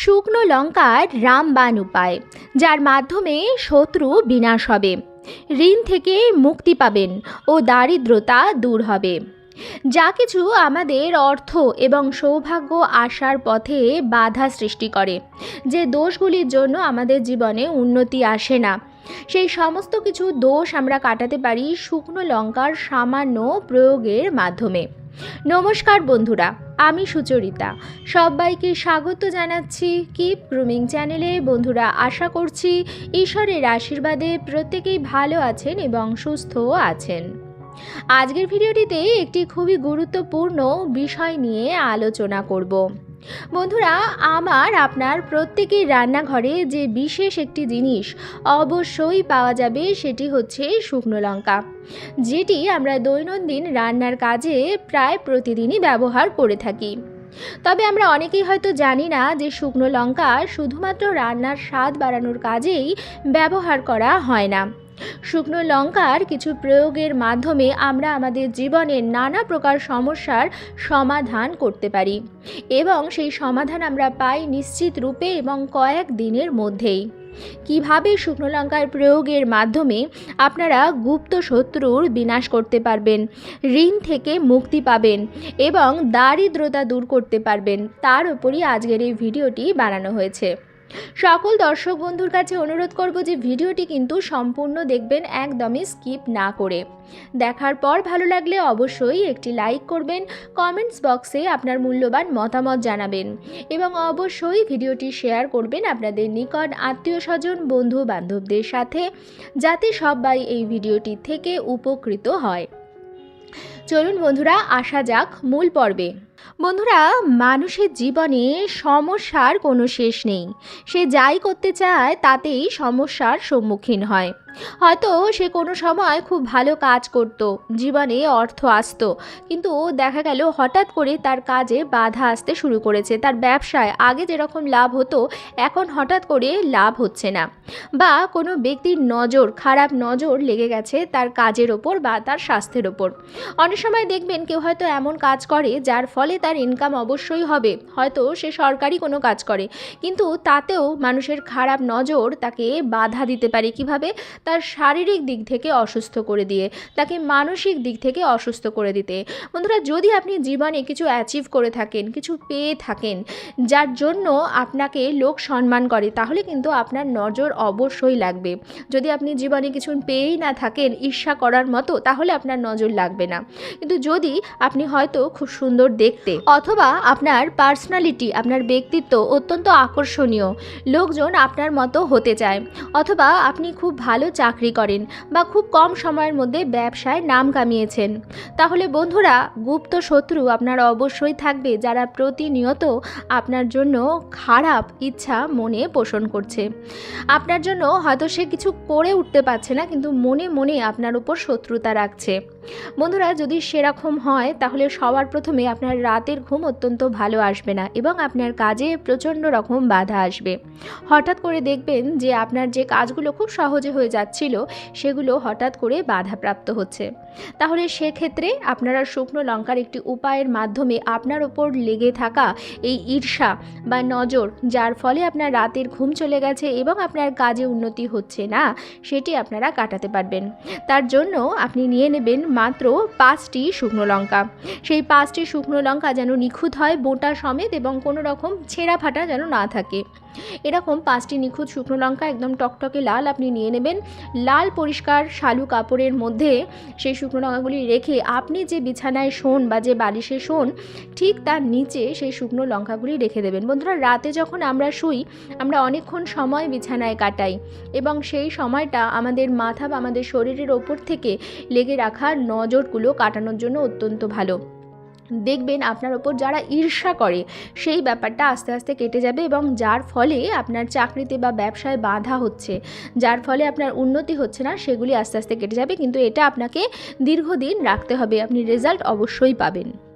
শুকনো লঙ্কার রামবান উপায়, যার মাধ্যমে শত্রু বিনাশ হবে, ঋণ থেকে মুক্তি পাবেন ও দারিদ্রতা দূর হবে। যা কিছু আমাদের অর্থ এবং সৌভাগ্য আসার পথে বাধা সৃষ্টি করে, যে দোষগুলির জন্য আমাদের জীবনে উন্নতি আসে না। সেই সমস্ত কিছু দোষ আমরা কাটাতে পারি শুকনো লঙ্কার সামান্য প্রয়োগের মাধ্যমে। নমস্কার বন্ধুরা আমি সুচরিতা। সবাইকে স্বাগত জানাচ্ছি কিপ গ্রুমিং চ্যানেলে বন্ধুরা, আশা করছি ঈশ্বরের আশীর্বাদে প্রত্যেকেই ভালো আছেন এবং সুস্থও আছেন। আজকের ভিডিওটিতে একটি খুবই গুরুত্বপূর্ণ বিষয় নিয়ে আলোচনা করব। বন্ধুরা, আমার, আপনার প্রত্যেকের রান্নাঘরে যে বিশেষ একটি জিনিস অবশ্যই পাওয়া যাবে সেটি হচ্ছে শুকনো লঙ্কা। যেটি আমরা দৈনন্দিন রান্নার কাজে প্রায় প্রতিদিনই ব্যবহার করে থাকি। তবে আমরা অনেকেই হয়তো জানি না যে শুকনো লঙ্কা শুধুমাত্র রান্নার স্বাদ বাড়ানোর কাজেই ব্যবহার করা হয় না। শুকনো লঙ্কার কিছু প্রয়োগের মাধ্যমে আমরা আমাদের জীবনের নানা প্রকার সমস্যার সমাধান করতে পারি। এবং সেই সমাধান আমরা পাই নিশ্চিত রূপে এবং কয়েক দিনের মধ্যেই। কীভাবে শুকনো লঙ্কার প্রয়োগের মাধ্যমে আপনারা গুপ্ত শত্রুর বিনাশ করতে পারবেন, ঋণ থেকে মুক্তি পাবেন এবং দারিদ্রতা দূর করতে পারবেন, তার উপরই আজকের এই ভিডিওটি বানানো হয়েছে। সকল দর্শক বন্ধুর কাছে অনুরোধ করব যে ভিডিওটি কিন্তু সম্পূর্ণ দেখবেন, একদমই স্কিপ না করে। দেখার পর ভালো লাগলে অবশ্যই একটি লাইক করবেন, কমেন্টস বক্সে আপনার মূল্যবান মতামত জানাবেন এবং অবশ্যই ভিডিওটি শেয়ার করবেন আপনাদের নিকট আত্মীয় স্বজন বন্ধু বান্ধবদের সাথে, যাতে সবাই এই ভিডিওটি থেকে উপকৃত হয়। চলুন বন্ধুরা, আসা যাক মূল পর্বে। বন্ধুরা, মানুষের জীবনে সমস্যার কোনো শেষ নেই। সে যাই করতে চায়, তাতেই সমস্যার সম্মুখীন হয়। হয়তো সে কোনো সময় খুব ভালো কাজ করত, জীবনে অর্থ আসতো, কিন্তু দেখা গেল হঠাৎ করে তার কাজে বাধা আসতে শুরু করেছে। তার ব্যবসায় আগে যেরকম লাভ হতো, এখন হঠাৎ করে লাভ হচ্ছে না। বা কোনো ব্যক্তির নজর, খারাপ নজর লেগে গেছে তার কাজের ওপর বা তার স্বাস্থ্যের ওপর। অনেক সময় দেখবেন কেউ হয়তো এমন কাজ করে, যার ফলে তার ইনকাম অবশ্যই হবে। হয়তো সে সরকারি কোনো কাজ করে। কিন্তু তাতেও মানুষের খারাপ নজর তাকে বাধা দিতে পারে কীভাবে? তার শারীরিক দিক থেকে অসুস্থ করে দিয়ে, তাকে মানসিক দিক থেকে অসুস্থ করে দিতে। বন্ধুরা, যদি আপনি জীবনে কিছু অ্যাচিভ করে থাকেন, কিছু পেয়ে থাকেন, যার জন্য আপনাকে লোক সম্মান করে, তাহলে কিন্তু আপনার নজর অবশ্যই লাগবে। যদি আপনি জীবনে কিছু পেয়েই না থাকেন, ঈর্ষা করার মতো, তাহলে আপনার নজর লাগবে না। কিন্তু যদি আপনি হয়তো খুব সুন্দর দেখতে অথবা আপনার পার্সোনালিটি আপনার ব্যক্তিত্ব অত্যন্ত আকর্ষণীয়। লোকজন আপনার মতো হতে চায়। অথবা আপনি খুব ভালো চাকরি করেন বা খুব কম সময়ের মধ্যে ব্যবসায় নাম কামিয়েছেন। তাহলে বন্ধুরা, গুপ্ত শত্রু আপনার অবশ্যই থাকবে, যারা প্রতিনিয়ত আপনার জন্য খারাপ ইচ্ছা মনে পোষণ করছে। আপনার জন্য হয়তো সে কিছু করে উঠতে পারছে না, কিন্তু মনে মনে আপনার উপর শত্রুতা রাখছে। বন্ধুরা, যদি সেরকম হয়, তাহলে সবার প্রথমে আপনার রাতের ঘুম অত্যন্ত ভালো আসবে না এবং আপনার কাজে প্রচণ্ড রকম বাধা আসবে। হঠাৎ করে দেখবেন যে আপনার যে কাজগুলো খুব সহজে হয়ে যাচ্ছিল, সেগুলো হঠাৎ করে বাধাপ্রাপ্ত হচ্ছে। তাহলে সেক্ষেত্রে আপনারা শুকনো লঙ্কার একটি উপায়ের মাধ্যমে আপনার ওপর লেগে থাকা এই ঈর্ষা বা নজর, যার ফলে আপনার রাতের ঘুম চলে গেছে এবং আপনার কাজে উন্নতি হচ্ছে না, সেটি আপনারা কাটাতে পারবেন। তার জন্য আপনি নিয়ে নেবেন মাত্র পাঁচটি শুকনো লঙ্কা। সেই পাঁচটি শুকনো লঙ্কা যেন নিখুঁত হয় বোটা সমেত এবং কোনো রকম ছেঁড়া ফাটা যেন না থাকে। এরকম পাঁচটি নিখুঁত শুকনো লঙ্কা একদম টকটকে লাল আপনি নিয়ে নেবেন। লাল পরিষ্কার শালু কাপড়ের মধ্যে সেই শুকনো লঙ্কাগুলি রেখে আপনি যে বিছানায় শোন বা যে বালিশে শোন, ঠিক তার নিচে সেই শুকনো লঙ্কাগুলি রেখে দেবেন। বন্ধুরা, রাতে যখন আমরা শুই, আমরা অনেকক্ষণ সময় বিছানায় কাটাই এবং সেই সময়টা আমাদের মাথা বা আমাদের শরীরের ওপর থেকে লেগে রাখা নজরগুলো কাটানোর জন্য অত্যন্ত ভালো। দেখবেন আপনার ওপর যারা ঈর্ষা করে, সেই ব্যাপারটা আস্তে আস্তে কেটে যাবে এবং যার ফলে আপনার চাকরিতে বা ব্যবসায় বাধা হচ্ছে, যার ফলে আপনার উন্নতি হচ্ছে না, সেগুলি আস্তে আস্তে কেটে যাবে। কিন্তু এটা আপনাকে দীর্ঘদিন রাখতে হবে। আপনি রেজাল্ট অবশ্যই পাবেন।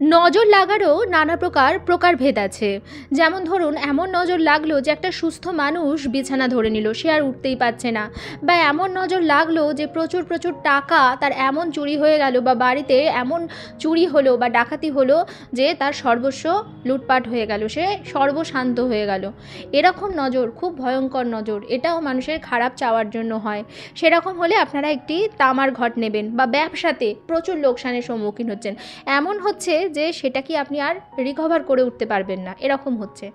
নজর লাগারও নানা প্রকার প্রকারভেদ আছে। যেমন ধরুন, এমন নজর লাগল যে একটা সুস্থ মানুষ বিছানা ধরে নিল, সে আর উঠতেই পারছে না। বা এমন নজর লাগল যে প্রচুর প্রচুর টাকা তার এমন চুরি হয়ে গেল বা বাড়িতে এমন চুরি হলো বা ডাকাতি হলো যে তার সর্বস্ব লুটপাট হয়ে গেল, সে সর্বশান্ত হয়ে গেল। এরকম নজর, খুব ভয়ঙ্কর নজর, এটাও মানুষের খারাপ চাওয়ার জন্য হয়। সেরকম হলে আপনারা একটি তামার ঘট নেবেন বা ব্যবসাতে প্রচুর লোকসানের সম্মুখীন হচ্ছেন। এমন হচ্ছে যে সেটা কি আপনি আর রিকভার করে উঠতে পারবেন না, এরকম হচ্ছে।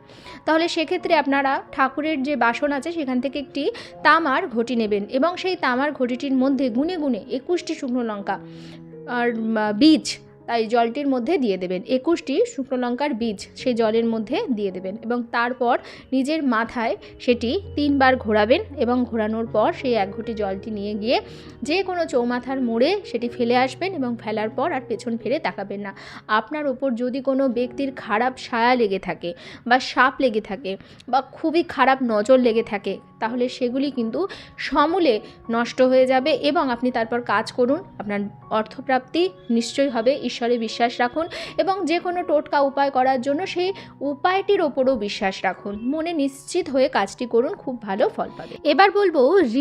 তাহলে সেক্ষেত্রে আপনারা ঠাকুরের যে বাসন আছে, সেখান থেকে একটি তামার ঘটি নেবেন এবং সেই তামার ঘটিটির মধ্যে গুনে গুনে একুশটি শুকনো লঙ্কা আর বীজ তাই জলটির মধ্যে দিয়ে দেবেন। একুশটি শুকনো লঙ্কার বীজ সেই জলের মধ্যে দিয়ে দেবেন এবং তারপর নিজের মাথায় সেটি তিনবার ঘোরাবেন এবং ঘোরানোর পর সেই এক ঘটি জলটি নিয়ে গিয়ে যে কোনো চৌমাথার মোড়ে সেটি ফেলে আসবেন এবং ফেলার পর আর পেছন ফিরে তাকাবেন না। আপনার ওপর যদি কোনো ব্যক্তির খারাপ ছায়া লেগে থাকে বা সাপ লেগে থাকে বা খুবই খারাপ নজর লেগে থাকে তাহলে সেগুলি কিন্তু সমূলে নষ্ট হয়ে যাবে এবং আপনি তারপর কাজ করুন, আপনার অর্থপ্রাপ্তি নিশ্চয়ই হবে, ঈশ্বরে বিশ্বাস রাখুন এবং যে কোনো টোটকা উপায় করার জন্য সেই উপায়টির ওপরও বিশ্বাস রাখুন। মনে নিশ্চিত হয়ে কাজটি করুন, খুব ভালো ফল পাবে। এবার বলব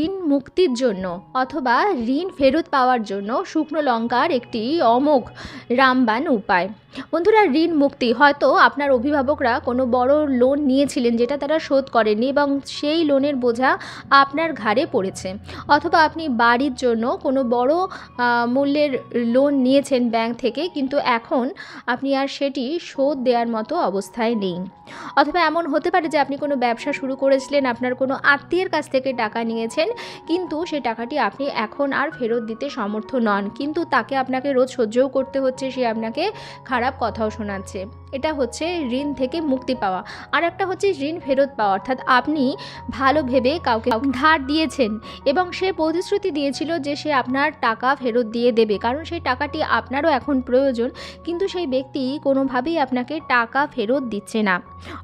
ঋণ মুক্তির জন্য অথবা ঋণ ফেরত পাওয়ার জন্য শুকনো লঙ্কার একটি অমোঘ রামবান উপায়। বন্ধুরা, ঋণ মুক্তি হয়তো আপনার অভিভাবকরা কোনো বড় লোন নিয়েছিলেন যেটা তারা শোধ করেনি এবং সেই লোনের বোঝা আপনার ঘাড়ে পড়েছে। অথবা আপনি বাড়ির জন্য কোনো বড় মূল্যের লোন নিয়েছেন ব্যাংক থেকে, কিন্তু এখন আপনি আর সেটি শোধ দেওয়ার মতো অবস্থায় নেই। অথবা এমন হতে পারে যে আপনি কোনো ব্যবসা শুরু করেছিলেন, আপনার কোনো আত্মীয়ের কাছ থেকে টাকা নিয়েছেন, কিন্তু সেই টাকাটি আপনি এখন আর ফেরত দিতে সমর্থ নন, কিন্তু তাকে আপনাকে রোজ সহ্যও করতে হচ্ছে, সে আপনাকে খারাপ কথাও শোনাচ্ছে। এটা হচ্ছে ঋণ থেকে মুক্তি পাওয়া। আর একটা হচ্ছে ঋণ ফেরত পাওয়া, অর্থাৎ আপনি ভালো ভেবে কাউকে ধার দিয়েছেন এবং সে প্রতিশ্রুতি দিয়েছিল যে সে আপনার টাকা ফেরত দিয়ে দেবে। কারণ সেই টাকাটি আপনারও এখন প্রয়োজন, কিন্তু সেই ব্যক্তি কোনোভাবেই আপনাকে টাকা ফেরত দিচ্ছে না,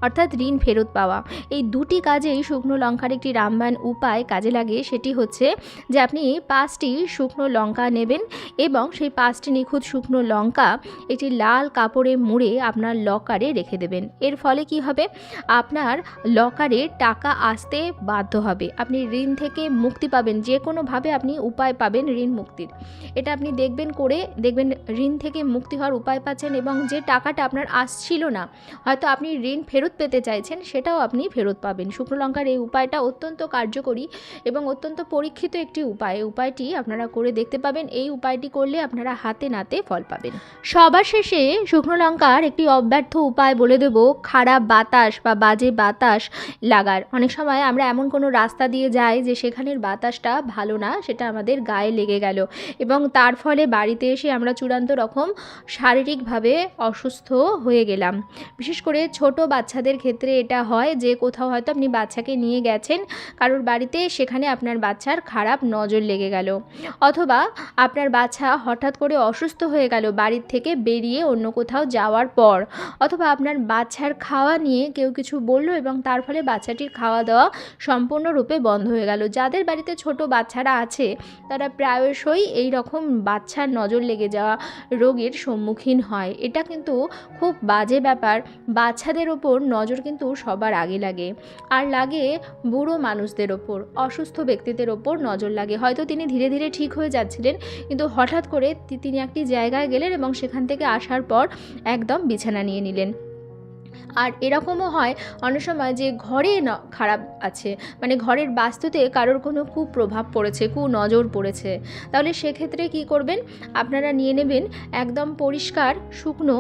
অর্থাৎ ঋণ ফেরত পাওয়া। এই দুটি কাজেই শুকনো লঙ্কার একটি রামবান উপায় কাজে লাগে, সেটি হচ্ছে যে আপনি পাঁচটি শুকনো লঙ্কা নেবেন এবং সেই পাঁচটি নিখুঁত শুকনো লঙ্কা একটি লাল কাপড়ে মুড়ে আপনার লকারে রেখে দেবেন। এর ফলে কি হবে? আপনার লকারে টাকা আসতে বাধ্য হবে। আপনি ঋণ থেকে মুক্তি পাবেন। যে কোনোভাবে আপনি উপায় পাবেন ঋণ মুক্তির। এটা আপনি দেখবেন করে, দেখবেন ঋণ থেকে মুক্তি হওয়ার উপায় পাচ্ছেন এবং যে টাকাটা আপনার আসছিল না, হয়তো আপনি ঋণ ফেরত পেতে চাইছেন, সেটাও আপনি ফেরত পাবেন। শুকনো লঙ্কার এই উপায়টা অত্যন্ত কার্যকরী এবং অত্যন্ত পরীক্ষিত একটি উপায়। এই উপায়টি আপনারা করে দেখতে পাবেন। এই উপায়টি করলে আপনারা হাতে নাতে ফল পাবেন। সবার শেষে শুকনো লঙ্কার একটি অব্যর্থ উপায় বলে দেব, খারাপ বাতাস বা বাজে বাতাস লাগার। অনেক সময় আমরা এমন কোনো রাস্তা দিয়ে যাই যে সেখানের বাতাসটা ভালো না, সেটা আমাদের গায়ে লেগে গেল। এবং তার ফলে বাড়িতে এসে আমরা চূড়ান্ত রকম শারীরিকভাবে অসুস্থ হয়ে গেলাম। বিশেষ করে ছোট বাচ্চাদের ক্ষেত্রে এটা হয় যে কোথাও হয়তো আপনি বাচ্চাকে নিয়ে গেছেন, কারোর বাড়িতে সেখানে আপনার বাচ্চার খারাপ নজর লেগে গেল। অথবা আপনার বাচ্চা হঠাৎ করে অসুস্থ হয়ে গেল বাড়ির থেকে বেরিয়ে অন্য কোথাও যাওয়ার পর। অথবা আপনার বাচ্চার খাওয়া নিয়ে কেউ কিছু বলল এবং তার ফলে বাচ্চাটির খাওয়া দাওয়া সম্পূর্ণরূপে বন্ধ হয়ে গেল। যাদের বাড়িতে ছোট বাচ্চারা আছে, তারা প্রায়শই এই রকম বাচ্চার নজর লেগে যাওয়া রোগের সম্মুখীন হয়। এটা কিন্তু খুব বাজে ব্যাপার। বাচ্চাদের ওপর নজর কিন্তু সবার আগে লাগে। আর লাগে বুড়ো মানুষদের ওপর, অসুস্থ ব্যক্তিদের ওপর নজর লাগে। হয়তো তিনি ধীরে ধীরে ঠিক হয়ে যাচ্ছিলেন, কিন্তু হঠাৎ করে তিনি একটি জায়গায় গেলেন এবং সেখান থেকে আসার পর একদম বিছানা নিয়ে নিলেন। আর এরকমও হয় অনেক সময় যে ঘরে খারাপ আছে মানে ঘরের বাস্তুতে কারোর কোনো কুপ্রভাব পড়েছে কু নজর পড়েছে। তাহলে সেক্ষেত্রে কি করবেন? আপনারা নিয়ে নেবেন একদম পরিষ্কার, শুকনো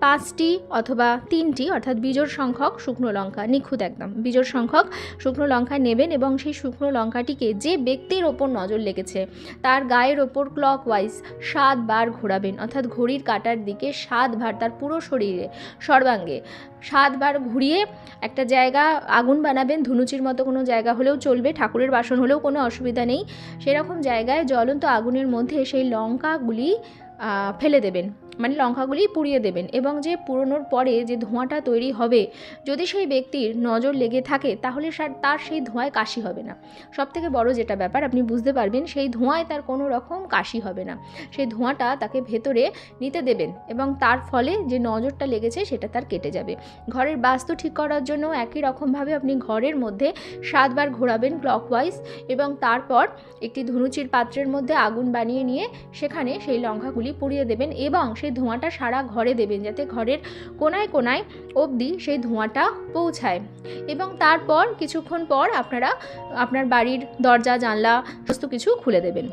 পাঁচটি অথবা তিনটি, অর্থাৎ বিজোড় সংখ্যক শুকনো লঙ্কা, নিখুঁত একদম। বিজোড় সংখ্যক শুকনো লঙ্কা নেবেন এবং সেই শুকনো লঙ্কাটিকে যে ব্যক্তির ওপর নজর লেগেছে, তার গায়ের ওপর ক্লক ওয়াইজ সাতবার ঘোরাবেন, অর্থাৎ ঘড়ির কাটার দিকে সাতবার তার পুরো শরীরে, সর্বাঙ্গে সাতবার ঘুরিয়ে একটা জায়গা আগুন বানাবেন, ধুনুচির মতো কোনো জায়গা হলেও চলবে, ঠাকুরের বাসন হলেও কোনো অসুবিধা নেই। সেরকম জায়গায় জ্বলন্ত আগুনের মধ্যে সেই লঙ্কাগুলি ফেলে দেবেন। মানে লঙ্কাগুলি পুড়িয়ে দেবেন এবং যে পুরনোর পরে যে ধোঁয়াটা তৈরি হবে, যদি সেই ব্যক্তির নজর লেগে থাকে, তাহলে তার সেই ধোঁয়ায় কাশি হবে না। সব থেকে বড় যেটা ব্যাপার, আপনি বুঝতে পারবেন, সেই ধোঁয়ায় তার কোনো রকম কাশি হবে না। সেই ধোঁয়াটা তাকে ভেতরে নিতে দেবেন এবং তার ফলে যে নজরটা লেগেছে, সেটা তার কেটে যাবে। ঘরের বাস্তু ঠিক করার জন্য একই রকমভাবে আপনি ঘরের মধ্যে সাতবার ঘোরাবেন ক্লকওয়াইজ এবং তারপর একটি ধনুচির পাত্রের মধ্যে আগুন বানিয়ে নিয়ে, সেখানে সেই লঙ্কাগুলি পুড়িয়ে দেবেন এবং সেই ধোঁয়াটা সারা ঘরে দেবেন যাতে ঘরের কোনায় কোনায় অবধি সেই ধোঁয়াটা পৌঁছায়। এবং তারপর কিছুক্ষণ পর আপনারা আপনার বাড়ির দরজা, জানলা, সমস্ত কিছু খুলে দেবেন।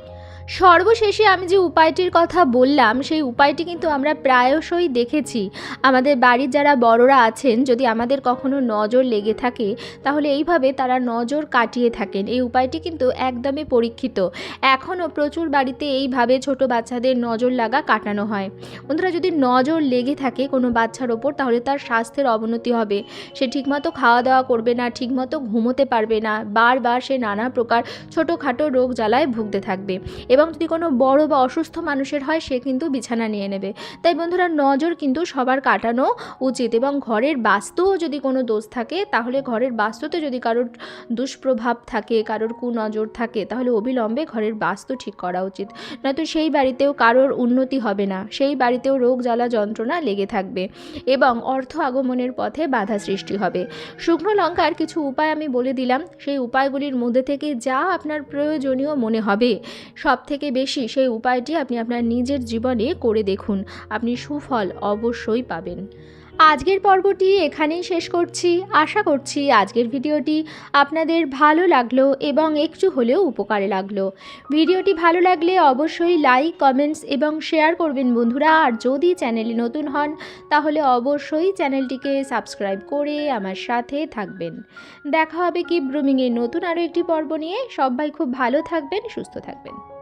সর্বশেষে আমি যে উপায়টির কথা বললাম, সেই উপায়টি কিন্তু আমরা প্রায়শই দেখেছি। আমাদের বাড়ির যারা বড়রা আছেন, যদি আমাদের কখনো নজর লেগে থাকে, তাহলে এইভাবে তারা নজর কাটিয়ে থাকেন। এই উপায়টি কিন্তু একদমই পরীক্ষিত। এখনও প্রচুর বাড়িতে এইভাবে ছোট বাচ্চাদের নজর লাগা কাটানো হয়। বন্ধুরা, যদি নজর লেগে থাকে কোনো বাচ্চার ওপর, তাহলে তার স্বাস্থ্যের অবনতি হবে। সে ঠিকমতো খাওয়া দাওয়া করবে না, ঠিকমতো ঘুমোতে পারবে না। বারবার সে নানা প্রকার ছোটোখাটো রোগ জ্বালায় ভুগতে থাকবে। এবং যদি কোনো বড় বা অসুস্থ মানুষের হয়, সে কিন্তু বিছানা নিয়ে নেবে। তাই বন্ধুরা, নজর কিন্তু সবার কাটানো উচিত এবং ঘরের বাস্তুও যদি কোনো দোষ থাকে, তাহলে ঘরের বাস্তুতে যদি কারোর দুষ্প্রভাব থাকে, কারোর কুনজর থাকে, তাহলে অবিলম্বে ঘরের বাস্তু ঠিক করা উচিত। নয়তো সেই বাড়িতেও কারোর উন্নতি হবে না, সেই বাড়িতেও রোগ জ্বালা যন্ত্রণা লেগে থাকবে এবং অর্থ আগমনের পথে বাধা সৃষ্টি হবে। শুকনো লঙ্কার কিছু উপায় আমি বলে দিলাম। সেই উপায়গুলির মধ্যে থেকে যা আপনার প্রয়োজনীয় মনে হবে, সব থেকে বেশি সেই উপায়টি আপনি আপনার নিজের জীবনে করে দেখুন। আপনি সুফল অবশ্যই পাবেন। আজকের পর্বটি এখানেই শেষ করছি। আশা করছি আজকের ভিডিওটি আপনাদের ভালো লাগল এবং একটু হলেও উপকারে লাগল। ভিডিওটি ভালো লাগলে অবশ্যই লাইক, কমেন্টস এবং শেয়ার করবেন বন্ধুরা। আর যদি চ্যানেলে নতুন হন, তাহলে অবশ্যই চ্যানেলটিকে সাবস্ক্রাইব করে আমার সাথে থাকবেন। দেখা হবে কি ব্রুমিংয়ের নতুন আরও একটি পর্ব নিয়ে। সবাই খুব ভালো থাকবেন, সুস্থ থাকবেন।